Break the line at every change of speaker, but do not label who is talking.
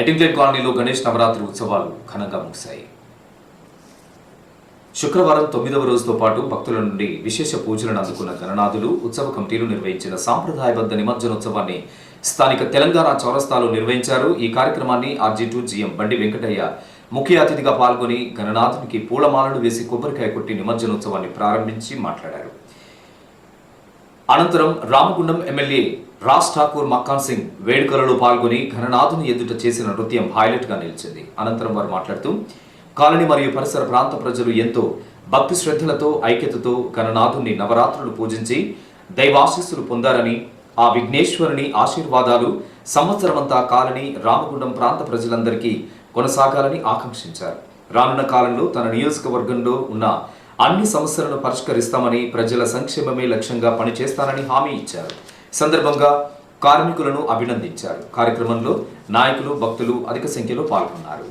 ఎటింగ్లేట్ కాలనీలో గణేష్ నవరాత్రి ఉత్సవాలు ఘనంగా ముగిశాయి. శుక్రవారం తొమ్మిదవ రోజుతో పాటు భక్తుల నుండి విశేష పూజలను అందుకున్న గణనాథులు ఉత్సవ కమిటీలు నిర్వహించిన సాంప్రదాయబద్ధ నిమజ్జనోత్సవాన్ని స్థానిక తెలంగాణ చౌరస్తాలో నిర్వహించారు. ఈ కార్యక్రమాన్ని ఆర్జీ టూ జీఎం బండి వెంకటయ్య ముఖ్య అతిథిగా పాల్గొని గణనాథునికి పూలమాలను వేసి కొబ్బరికాయ కొట్టి నిమజ్జనోత్సవాన్ని ప్రారంభించి మాట్లాడారు. అనంతరం రామగుండం ఎమ్మెల్యే రాజ్ ఠాకూర్ మక్కాన్ సింగ్ వేడుకలలో పాల్గొని ఘననాథుని ఎదుట చేసిన నృత్యం హైలైట్గా నిలిచింది. అనంతరం వారు మాట్లాడుతూ కాలనీ మరియు పరిసర ప్రాంత ప్రజలు ఎంతో భక్తి శ్రద్ధలతో ఐక్యతతో ఘననాథుని నవరాత్రులు పూజించి దైవాశీస్సులు పొందారని ఆ విఘ్నేశ్వరుని ఆశీర్వాదాలు సంవత్సరమంతా కాలనీ రామగుండం ప్రాంత ప్రజలందరికీ కొనసాగాలని ఆకాంక్షించారు. రానున్న కాలంలో తన నియోజకవర్గంలో ఉన్న అన్ని సమస్యలను పరిష్కరిస్తామని ప్రజల సంక్షేమమే లక్ష్యంగా పనిచేస్తానని హామీ ఇచ్చారు. సందర్భంగా కార్మికులను అభినందించారు. కార్యక్రమంలో నాయకులు భక్తులు అధిక సంఖ్యలో పాల్గొన్నారు.